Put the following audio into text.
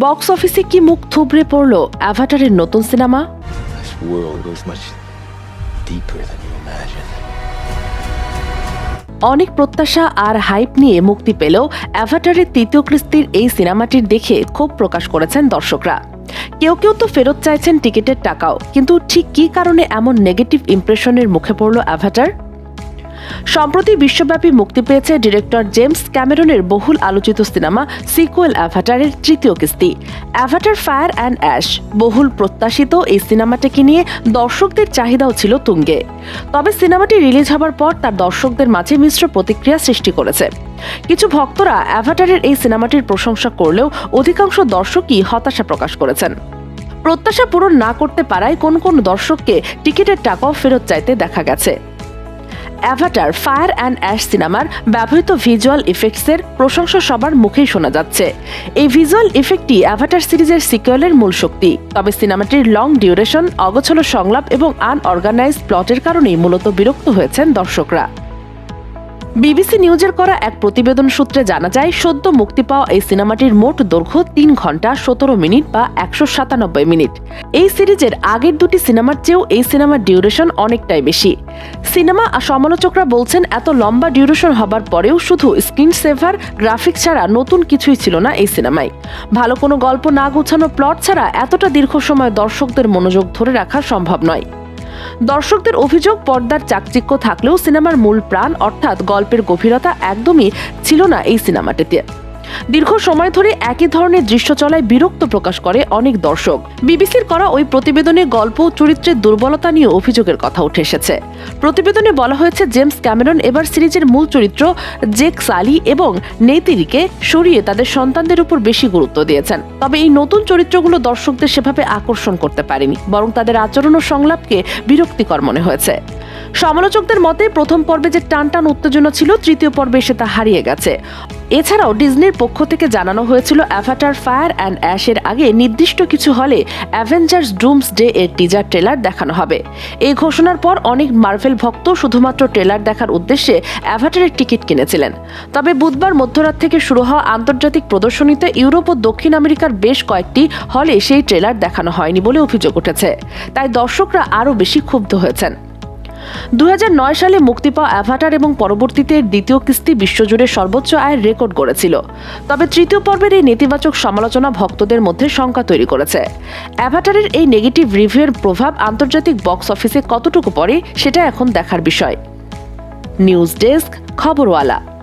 Box অফিসে কি মুখ থুবড়ে পড়ল অ্যাভাটারের নতুন সিনেমা. অনেক প্রত্যাশা আর হাইপ নিয়ে মুক্তি পেলেও অ্যাভাটারের তৃতীয় কৃস্তির এই সিনেমাটির দেখে ক্ষোভ প্রকাশ করেছেন দর্শকরা। কেউ কেউ তো ফেরত চাইছেন টিকিটের টাকাও কিন্তু ঠিক কী কারণে এমন নেগেটিভ ইমপ্রেশনের মুখে পড়ল অ্যাভাটার? সম্প্রতি বিশ্বব্যাপী মুক্তি পেয়েছে ডিরেক্টর জেমস ক্যামেরনের বহুল আলোচিত সিনেমা সিকুয়েল অ্যাভাটারের তৃতীয় কিস্তি। অ্যাভাটার ফায়ার অ্যান্ড অ্যাশ, বহুল প্রত্যাশিত এই সিনেমাটিকে নিয়ে দর্শকদের চাহিদাও ছিল তুঙ্গে। তবে সিনেমাটি রিলিজ হবার পর তার দর্শকদের মাঝে মিশ্র প্রতিক্রিয়া সৃষ্টি করেছে। কিছু ভক্তরা অ্যাভাটারের এই সিনেমাটির প্রশংসা করলেও অধিকাংশ দর্শকই হতাশা প্রকাশ করেছেন। প্রত্যাশা পূরণ না করতে পারায় কোন কোন দর্শককে টিকিটের টাকাও ফেরত চাইতে দেখা গেছে। অ্যাভাটার ফায়ার অ্যান্ড অ্যাশ সিনেমার ব্যবহৃত ভিজুয়াল ইফেক্টসের প্রশংসা সবার মুখেই শোনা যাচ্ছে। এই ভিজুয়াল ইফেক্টটি অ্যাভাটার সিরিজের সিকুয়েলের মূল শক্তি। তবে সিনেমাটির লং ডিউরেশন অগোছলো সংলাপ এবং আনঅর্গানাইজড প্লটের কারণেই মূলত বিরক্ত হয়েছেন দর্শকরা। বিবিসি নিউজের করা এক প্রতিবেদন সূত্রে জানা যায়, সদ্য মুক্তি পাওয়া এই সিনেমাটির মোট দৈর্ঘ্য তিন ঘণ্টা সতেরো মিনিট বা একশো সাতানব্বই মিনিট। এই সিরিজের আগের দুটি সিনেমার চেয়েও এই সিনেমার ডিউরেশন অনেকটাই বেশি। সিনেমা আর সমালোচকরা বলছেন, এত লম্বা ডিউরেশন হবার পরেও শুধু স্ক্রিন সেভার গ্রাফিক ছাড়া নতুন কিছুই ছিল না এই সিনেমায়। ভালো কোনো গল্প না গোছানো প্লট ছাড়া এতটা দীর্ঘ সময় দর্শকদের মনোযোগ ধরে রাখা সম্ভব নয়। দর্শকদের অভিযোগ, পর্দার চাকচিক্য থাকলেও সিনেমার মূল প্রাণ, অর্থাৎ গল্পের গভীরতা একদমই ছিল না এই সিনেমাটিতে। দীর্ঘ সময় ধরে একই ধরনের দৃশ্য চলায় বিরক্ত প্রকাশ করে অনেক দর্শক। বিবিসির করা ওই প্রতিবেদনে গল্প, চরিত্রের দুর্বলতা নিয়ে অভিযোগের কথা উঠে এসেছে। প্রতিবেদনে বলা হয়েছে, জেমস ক্যামেরন এবার সিরিজের মূল চরিত্র জেক সালি এবং নেতিরিকে সরিয়ে তাদের সন্তানদের উপর বেশি গুরুত্ব দিয়েছেন। তবে এই নতুন চরিত্রগুলো দর্শকদের সেভাবে আকর্ষণ করতে পারেনি, বরং তাদের আচরণ ও সংলাপকে বিরক্তিকর মনে হয়েছে। সমালোচকদের মতে প্রথম পর্বে যে টানটান উত্তেজনা ছিল, তৃতীয় পর্বে এসে তা হারিয়ে গেছে। এছাড়াও ডিজনির পক্ষ থেকে জানানো হয়েছিল অ্যাভাটার ফায়ার অ্যান্ড অ্যাশের আগে নির্দিষ্ট কিছু হলে অ্যাভেঞ্জার্স ডুমস ডে এর টিজার ট্রেলার দেখানো হবে। এই ঘোষণার পর অনেক মার্ভেল ভক্ত শুধুমাত্র ট্রেলার দেখার উদ্দেশ্যে অ্যাভাটারের টিকিট কিনেছিলেন। তবে বুধবার মধ্যরাত থেকে শুরু হওয়া আন্তর্জাতিক প্রদর্শনীতে ইউরোপ ও দক্ষিণ আমেরিকার বেশ কয়েকটি হলে সেই ট্রেলার দেখানো হয়নি বলে অভিযোগ উঠেছে। তাই দর্শকরা আরও বেশি ক্ষুব্ধ হয়েছেন। দু হাজার নয় সালে মুক্তি পাওয়া অ্যাভাটার এবং পরবর্তীতে দ্বিতীয় কিস্তি বিশ্বজুড়ে সর্বোচ্চ আয়ের রেকর্ড গড়েছিল। তবে তৃতীয় পর্বের এই নেতিবাচক সমালোচনা ভক্তদের মধ্যে শঙ্কা তৈরি করেছে। অ্যাভাটারের এই নেগেটিভ রিভিউয়ের প্রভাব আন্তর্জাতিক বক্স অফিসে কতটুকু পড়ে, সেটা এখন দেখার বিষয়। News desk Khaborwala.